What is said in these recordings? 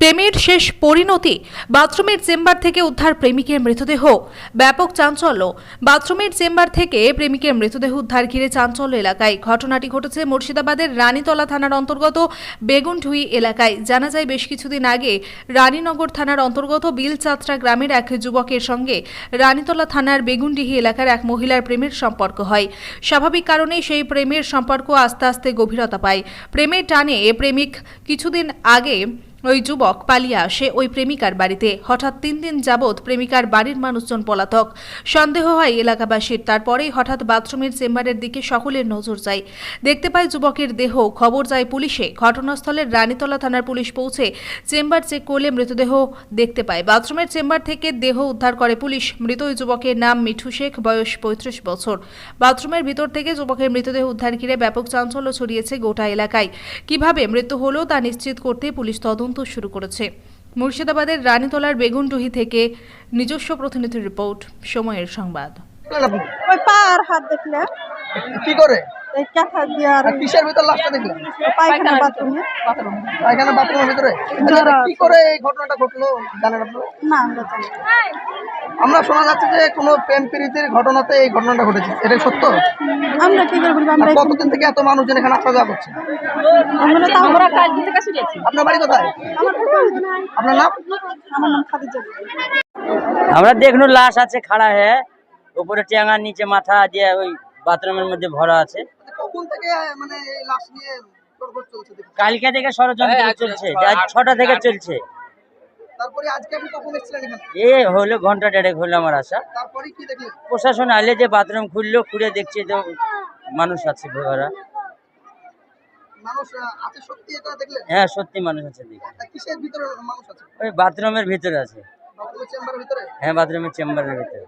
প্রেমের শেষ পরিণতি বাথরুমের চেম্বার থেকে উদ্ধার প্রেমিকের মৃতদেহ। ব্যাপক চাঞ্চল্য। বাথরুমের চেম্বার থেকে প্রেমিকের মৃতদেহ উদ্ধার ঘিরে চাঞ্চল্য এলাকায়। ঘটনাটি ঘটেছে মুর্শিদাবাদের রানীতলা থানার অন্তর্গত বেগুনঢুই এলাকায়। জানা যায়, বেশ কিছুদিন আগে রানীনগর থানার অন্তর্গত বিলচাত্রা গ্রামের এক যুবকের সঙ্গে রানীতলা থানার বেগুনডিহি এলাকার এক মহিলার প্রেমের সম্পর্ক হয়। স্বাভাবিক কারণে সেই প্রেমের সম্পর্ক আস্তে আস্তে গভীরতা পায়। প্রেমের টানে প্রেমিক কিছুদিন আগে ওই যুবক পালিয়ে আসে ওই প্রেমিকার বাড়িতে। হঠাৎ তিন দিন যাবৎ প্রেমিকার বাড়ির মানুষজন পলাতক। সন্দেহ হয় এলাকাবাসীর। তারপরেই হঠাৎ বাথরুমের চেম্বারের দিকে সকলের নজর যায়। দেখতে পায় যুবকের দেহ। খবর যায় পুলিশে। ঘটনাস্থলের রানীতলা থানার পুলিশ পৌঁছে চেম্বার চেক করলে মৃতদেহ দেখতে পায়। বাথরুমের চেম্বার থেকে দেহ উদ্ধার করে পুলিশ। মৃত ওই যুবকের নাম মিঠু শেখ, বয়স পঁয়ত্রিশ বছর। বাথরুমের ভিতর থেকে যুবকের মৃতদেহ উদ্ধার ঘিরে ব্যাপক চাঞ্চল্য ছড়িয়েছে গোটা এলাকায়। কীভাবে মৃত্যু হলো তা নিশ্চিত করতে পুলিশ তদন্ত শুরু করেছে। মুর্শিদাবাদের রানীতলার বেগুনডুহি থেকে নিজস্ব প্রতিনিধি রিপোর্ট, সময়ের সংবাদ। পা আর হাত দেখলে কি করে? এই ক্যাথা দিয়ে আর আর কিসের ভিতর লাশটা দেখলেন পায়খানা বাথরুমে পায়খানা বাথরুমের ভিতরে? কি করে এই ঘটনাটা ঘটলো জানেন আপনারা? না আমরা জানি আমরা শোনা যাচ্ছে যে কোনো প্রেম প্রীতির ঘটনাতে এই ঘটনাটা ঘটেছে। এটা সত্য? আমরা কি করে বলব? আমরা কতদিন থেকে এত মানুষজন এখানে আসা যাওয়া করছে? আমরা তো আমরা আপনার বাড়ি কোথায়। আপনার নাম? আমার নাম খাদিজা। আমরা দেখল লাশ আছে খাড়া হয়ে উপরে টেঙা নিচে মাথা দিয়ে ওই বাথরুমের মধ্যে ভরা আছে। আচ্ছা, থেকে মানে এই লাশ নিয়ে তোড়জোড় চলছে দেখুন? কালকে থেকে ষড়যন্ত্র চলছে। আজ ছটা থেকে চলছে। এ হলো ঘণ্টা দেড়েক হলো আমার আসা। তারপরে কি দেখলেন? প্রশাসন আলে যে বাথরুম খুললো খুলে দেখছে যে মানুষ আছে ভরা। মানুষ আহ, আছে সত্যি এটা দেখলেন? হ্যাঁ সত্যি মানুষ আছে দেখি। তা কিসের ভিতরে আছে? ওই বাথরুমের ভিতরে আছে। হ্যাঁ বাথরুমের চেম্বারের ভিতরে।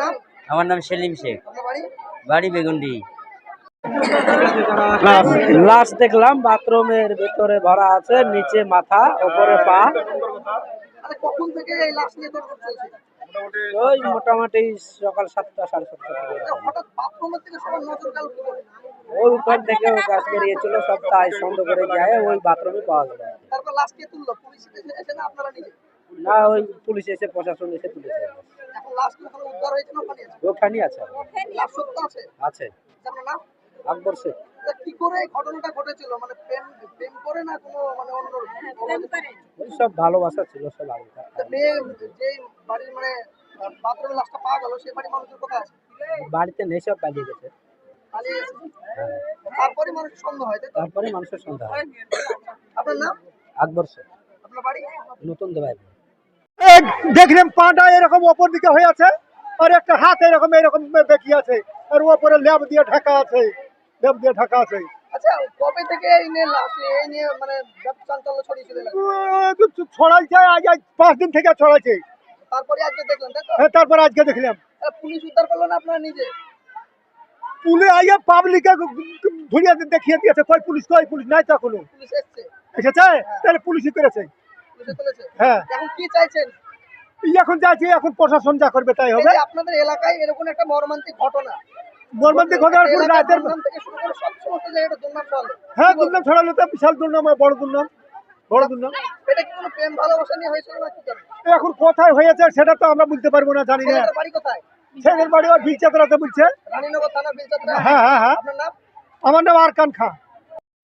নাম? আমার নাম সেলিম শেখ। বাড়ি বেগুন্ডি। লাশ দেখলাম বাথরুমের ভিতরে ভরা আছে নিচে মাথা উপরে পা। আরে কখন থেকে এই লাশ নিয়ে তোড়জোড় চলছে ওই মোটামুটি সকাল সাতটা সাড়ে সাতটা থেকে। এটা হঠাৎ বাথরুমের থেকে সবার নজর গেল কি করে? ওই উপর থেকে গাছ বেরিয়েছিল সব তাই সন্দেহ করে যায় ওই বাথরুমে পাওয়া গেল তারপর লাশ কে তুললো? পুলিশ এসে এসে না আপনারা নিজে? না ওই পুলিশ এসে প্রশাসন এসে তুলেছে। লাশ ওখানে উদ্ধার হয়েছে না ওখানে আছে? ওখানেই আছে। লাশ সত্য আছে? আছে। আপনার নাম আকবর শেখ। কি করে এই ঘটনাটা ঘটেছিল? মানে প্রেম প্রেম করে না কোনো মানে অন্য ওই সব ভালোবাসা ছিল সব আগেকার মেয়ে যে বাড়ির মানে বাথরুমে লাশটা পাওয়া গেল সেই বাড়ির মানুষের কথা আছে? বাড়িতে নেই সব পালিয়ে গেছে। গেছে? তারপরে মানুষ সন্দেহ হয় তাই তারপরে মানুষের সন্ধ্যা হয়। আপনার নাম? আকবর শেখ। আপনার বাড়ি? নতুন দেবাই দেখলাম পাটা এরকম ওপর দিকে হয়ে আছে আর একটা হাত এরকম এরকম বেঁকিয়ে আছে আর ওপরে ল্যাব দিয়ে ঢাকা আছে ল্যাব দিয়ে ঢাকা আছে। আচ্ছা মানে ছড়াইছে আজ আজ পাঁচ দিন থেকে ছড়াইছে। তারপরে আজকে দেখলেন হ্যাঁ, তারপর আজকে দেখলাম। পুলিশ উদ্ধার করল না আপনারা নিজে? পুলিশ আইয়া পাবলিকে ধরিয়ে দেখিয়ে দিয়েছে পুলিশ পুলিশ নাই তো কোনো এসছে? তাহলে পুলিশই করেছে। হ্যাঁ। এখন কি চাইছেন? এখন যাচ্ছে এখন প্রশাসন যা করবে তাই হবে। আপনাদের এলাকায় এরকম একটা মর্মান্তিক ঘটনা। মর্মান্তিক রাতের হ্যাঁ দুর্নাম ছড়ালো তো বিশাল দুর্নাম বড় দুর্নাম। বড় দুর্নাম। এটা কি কোনো প্রেম ভালোবাসা নিয়ে হয়েছিল না এখন কোথায় হয়েছে সেটা তো আমরা বলতে পারব না জানি না। বাড়ি কোথায়? ছেলের বাড়ি ওর বিলচাতরাতে বলছে। রানীনগর থানার বিলচাত্রা? হ্যাঁ হ্যাঁ হ্যাঁ। আপনার নাম? আমার নাম আরকান খান